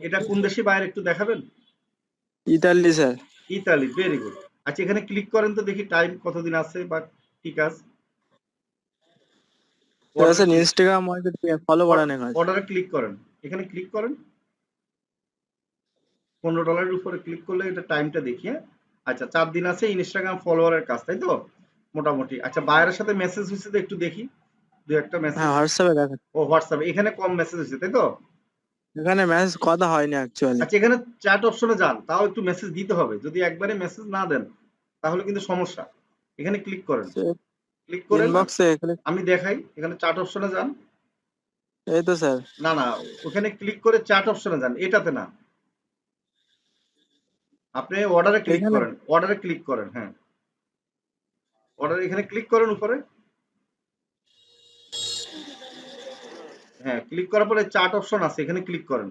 এটা কোন দেশে বাইরে একটু দেখাবেন? Italy sir. Italy very good আচ্ছা এখানে ক্লিক করেন তো দেখি টাইম কতদিন আছে বা ঠিক আছে। স্যার ইনস্টাগ্রাম মার্কেট ফলো করা নেই অর্ডারে ক্লিক করেন। এখানে ক্লিক করেন। পনেরো ডলারের উপরে ক্লিক করলে এটা টাইমটা দেখিয়ে আচ্ছা চার দিন আছে ইনস্টাগ্রাম ফলোয়ারের কাজ তাই তো? মোটামুটি। আচ্ছা বাইরের সাথে মেসেজ হয়েছে তো একটু দেখি। দু একটা মেসেজ হ্যাঁ হোয়াটসঅ্যাপে দেখা ও হোয়াটসঅ্যাপ এখানে কম মেসেজ হয়েছে তাই তো? এখানে মেসেজ কথা হয়নি অ্যাকচুয়ালি আচ্ছা এখানে চ্যাট অপশনে যান তাও একটু মেসেজ দিতে হবে। যদি একবারে মেসেজ না দেন তাহলে কিন্তু সমস্যা। এখানে ক্লিক করেন। ক্লিক করে ইনবক্সে আমি দেখাই। এখানে চ্যাট অপশনে যান। এই তো স্যার না না ওখানে ক্লিক করে চ্যাট অপশনে যান। এটাতে না। আপনি অর্ডারে ক্লিক করেন। অর্ডারে ক্লিক করেন হ্যাঁ। অর্ডার এখানে ক্লিক করেন উপরে। হ্যাঁ ক্লিক করার পরে চার্ট অপশন আছে এখানে ক্লিক করেন।